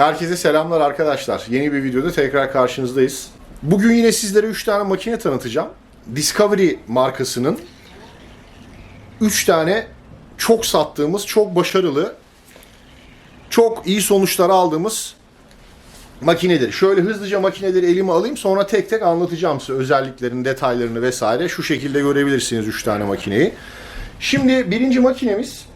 Herkese selamlar arkadaşlar. Yeni bir videoda tekrar karşınızdayız. Bugün yine sizlere 3 tane makine tanıtacağım. Discovery markasının 3 tane çok sattığımız, çok başarılı, çok iyi sonuçlar aldığımız makinedir. Şöyle hızlıca makineleri elime alayım sonra tek tek anlatacağım size özelliklerini, detaylarını vesaire. Şu şekilde görebilirsiniz 3 tane makineyi. Şimdi birinci makinemiz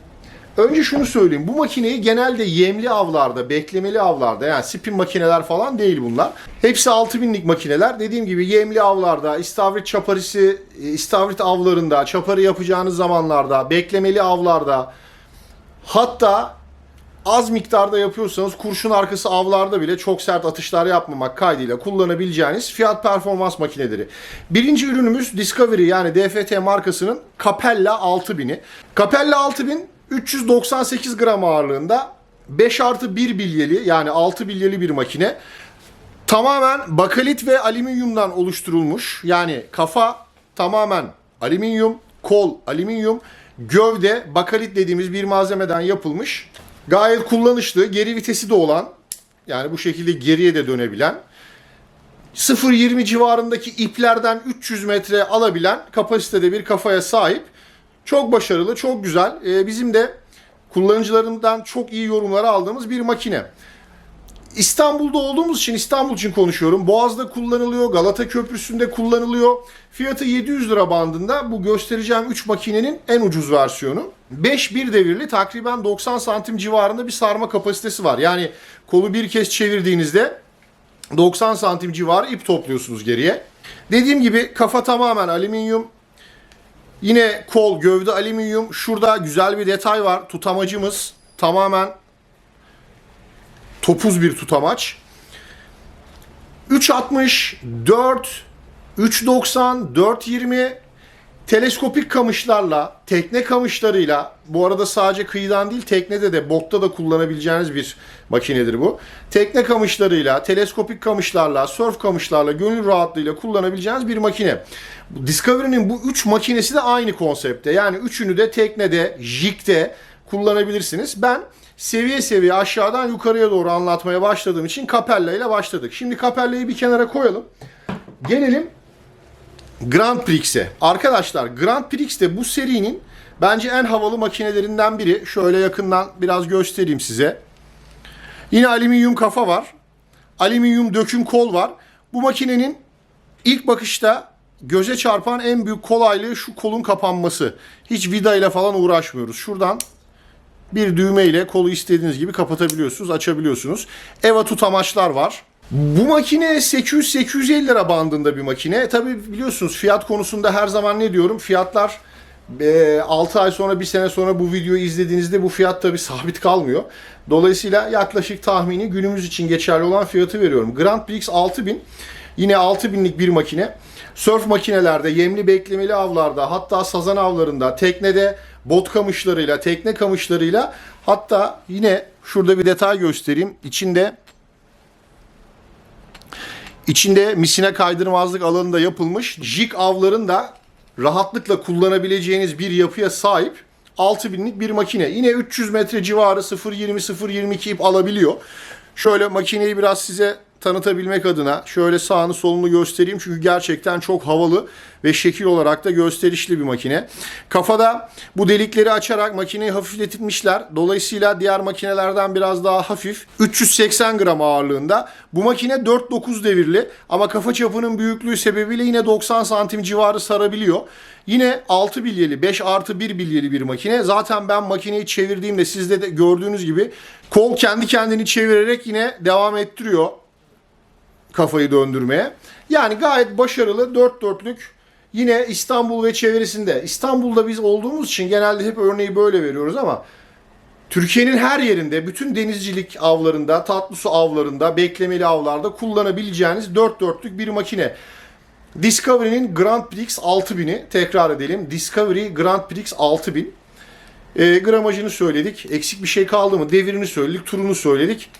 Önce şunu söyleyeyim. Bu makineyi genelde yemli avlarda, beklemeli avlarda yani spin makineler falan değil bunlar. Hepsi 6000'lik makineler. Dediğim gibi yemli avlarda, istavrit çaparisi, istavrit avlarında, çaparı yapacağınız zamanlarda, beklemeli avlarda hatta az miktarda yapıyorsanız kurşun arkası avlarda bile çok sert atışlar yapmamak kaydıyla kullanabileceğiniz fiyat performans makineleri. Birinci ürünümüz Discovery yani DFT markasının Capella 6000'i. Capella 6000 398 gram ağırlığında 5 artı 1 bilyeli yani 6 bilyeli bir makine. Tamamen bakalit ve alüminyumdan oluşturulmuş. Yani kafa tamamen alüminyum, kol alüminyum, gövde bakalit dediğimiz bir malzemeden yapılmış. Gayet kullanışlı, geri vitesi de olan yani bu şekilde geriye de dönebilen 0.20 civarındaki iplerden 300 metre alabilen kapasitede bir kafaya sahip. Çok başarılı, çok güzel. Ee, bizim de kullanıcılarından çok iyi yorumları aldığımız bir makine. İstanbul'da olduğumuz için İstanbul için konuşuyorum. Boğaz'da kullanılıyor, Galata Köprüsü'nde kullanılıyor. Fiyatı 700 lira bandında. Bu göstereceğim 3 makinenin en ucuz versiyonu. 5 bir devirli takriben 90 santim civarında bir sarma kapasitesi var. Yani kolu bir kez çevirdiğinizde 90 santim civarı ip topluyorsunuz geriye. Dediğim gibi kafa tamamen alüminyum. Yine kol, gövde alüminyum. Şurada güzel bir detay var. Tutamacımız tamamen topuz bir tutamaç. 3.60, 4, 3.90, 4.20 teleskopik kamışlarla, tekne kamışlarıyla, bu arada sadece kıyıdan değil teknede de botta da kullanabileceğiniz bir makinedir bu. Tekne kamışlarıyla, teleskopik kamışlarla, surf kamışlarla gönül rahatlığıyla kullanabileceğiniz bir makine. Discovery'nin bu üç makinesi de aynı konsepte. Yani üçünü de teknede, jigde kullanabilirsiniz. Ben seviye seviye aşağıdan yukarıya doğru anlatmaya başladığım için Capella ile başladık. Şimdi Capella'yı bir kenara koyalım. Gelelim Grand Prix'e. Arkadaşlar Grand Prix de bu serinin bence en havalı makinelerinden biri. Şöyle yakından biraz göstereyim size. Yine alüminyum kafa var. Alüminyum döküm kol var. Bu makinenin ilk bakışta göze çarpan en büyük kolaylığı şu kolun kapanması. Hiç vida ile falan uğraşmıyoruz. Şuradan bir düğme ile kolu istediğiniz gibi kapatabiliyorsunuz, açabiliyorsunuz. Eva tutamaçlar var. Bu makine 800-850 lira bandında bir makine. Tabi biliyorsunuz fiyat konusunda her zaman ne diyorum? Fiyatlar 6 ay sonra, 1 sene sonra bu videoyu izlediğinizde bu fiyat tabi sabit kalmıyor. Dolayısıyla yaklaşık tahmini günümüz için geçerli olan fiyatı veriyorum. Grand Prix 6000 yine 6000'lik bir makine. Surf makinelerde, yemli beklemeli avlarda, hatta sazan avlarında, teknede bot kamışlarıyla, tekne kamışlarıyla hatta yine şurada bir detay göstereyim. İçinde İçinde misine kaydırmazlık alanında yapılmış jig avların da rahatlıkla kullanabileceğiniz bir yapıya sahip 6000'lik bir makine. Yine 300 metre civarı 0.20-0.22 ip alabiliyor. Şöyle makineyi biraz size tanıtabilmek adına şöyle sağını solunu göstereyim. Çünkü gerçekten çok havalı ve şekil olarak da gösterişli bir makine. Kafada bu delikleri açarak makineyi hafifletmişler. Dolayısıyla diğer makinelerden biraz daha hafif. 380 gram ağırlığında. Bu makine 4.9 devirli ama kafa çapının büyüklüğü sebebiyle yine 90 santim civarı sarabiliyor. Yine 6 bilyeli 5 artı 1 bilyeli bir makine. Zaten ben makineyi çevirdiğimde sizde de gördüğünüz gibi kol kendi kendini çevirerek yine devam ettiriyor kafayı döndürmeye. Yani gayet başarılı dört dörtlük yine İstanbul ve çevresinde. İstanbul'da biz olduğumuz için genelde hep örneği böyle veriyoruz ama Türkiye'nin her yerinde bütün denizcilik avlarında, tatlı su avlarında, beklemeli avlarda kullanabileceğiniz dört dörtlük bir makine. Discovery'nin Grand Prix 6000'i tekrar edelim. Discovery Grand Prix 6000. E, gramajını söyledik. Eksik bir şey kaldı mı? Devirini söyledik, turunu söyledik.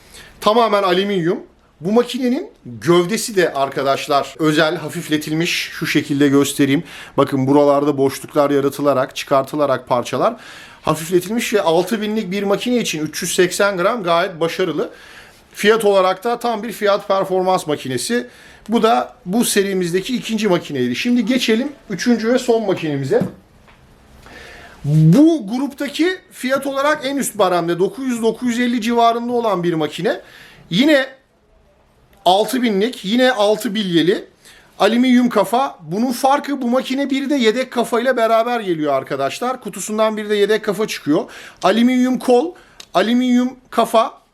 Tamamen alüminyum. Bu makinenin gövdesi de arkadaşlar özel hafifletilmiş şu şekilde göstereyim. Bakın buralarda boşluklar yaratılarak çıkartılarak parçalar hafifletilmiş ve 6000'lik bir makine için 380 gram gayet başarılı. Fiyat olarak da tam bir fiyat performans makinesi. Bu da bu serimizdeki ikinci makineydi. Şimdi geçelim üçüncü ve son makinemize. Bu gruptaki fiyat olarak en üst baremde 900-950 civarında olan bir makine. Yine 6000'lik, yine 6 bilyeli alüminyum kafa. Bunun farkı bu makine bir de yedek kafayla beraber geliyor arkadaşlar. Kutusundan bir de yedek kafa çıkıyor. Alüminyum kol, alüminyum kafa.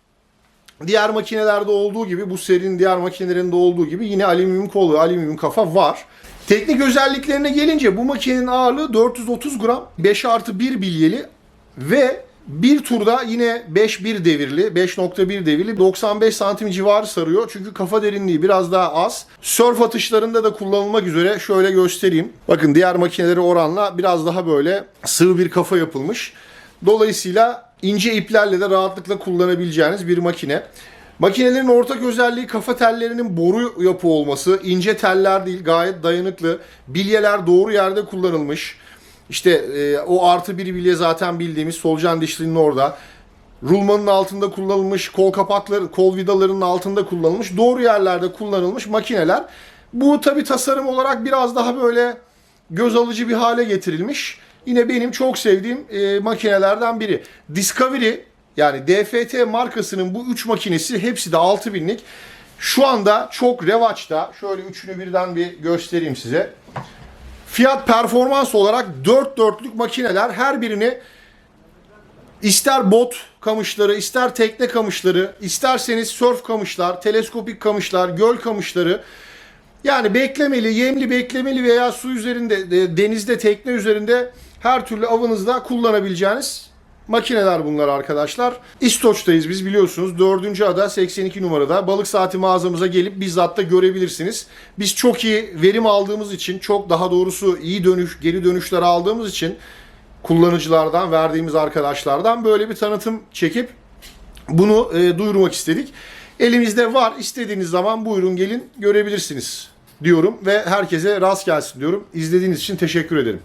Diğer makinelerde olduğu gibi bu serinin diğer makinelerinde olduğu gibi yine alüminyum kol ve alüminyum kafa var. Teknik özelliklerine gelince bu makinenin ağırlığı 430 gram 5 artı 1 bilyeli ve bir turda yine 5.1 devirli, 5.1 devirli 95 santim civarı sarıyor. Çünkü kafa derinliği biraz daha az. Surf atışlarında da kullanılmak üzere şöyle göstereyim. Bakın diğer makineleri oranla biraz daha böyle sığ bir kafa yapılmış. Dolayısıyla ince iplerle de rahatlıkla kullanabileceğiniz bir makine. Makinelerin ortak özelliği kafa tellerinin boru yapı olması. ince teller değil gayet dayanıklı. Bilyeler doğru yerde kullanılmış. İşte e, o artı bir bilye zaten bildiğimiz solucan dişlinin orada. Rulmanın altında kullanılmış, kol kapakları, kol vidalarının altında kullanılmış, doğru yerlerde kullanılmış makineler. Bu tabi tasarım olarak biraz daha böyle göz alıcı bir hale getirilmiş. Yine benim çok sevdiğim e, makinelerden biri. Discovery yani DFT markasının bu 3 makinesi hepsi de 6000'lik. Şu anda çok revaçta. Şöyle üçünü birden bir göstereyim size. Fiyat performans olarak 4 dörtlük makineler her birini ister bot kamışları, ister tekne kamışları, isterseniz surf kamışlar, teleskopik kamışlar, göl kamışları. Yani beklemeli, yemli beklemeli veya su üzerinde, e, denizde, tekne üzerinde her türlü avınızda kullanabileceğiniz makineler bunlar arkadaşlar. İstoç'tayız biz biliyorsunuz. 4. ada 82 numarada. Balık saati mağazamıza gelip bizzat da görebilirsiniz. Biz çok iyi verim aldığımız için, çok daha doğrusu iyi dönüş, geri dönüşler aldığımız için kullanıcılardan, verdiğimiz arkadaşlardan böyle bir tanıtım çekip bunu e, duyurmak istedik. Elimizde var. İstediğiniz zaman buyurun gelin görebilirsiniz diyorum ve herkese rast gelsin diyorum. İzlediğiniz için teşekkür ederim.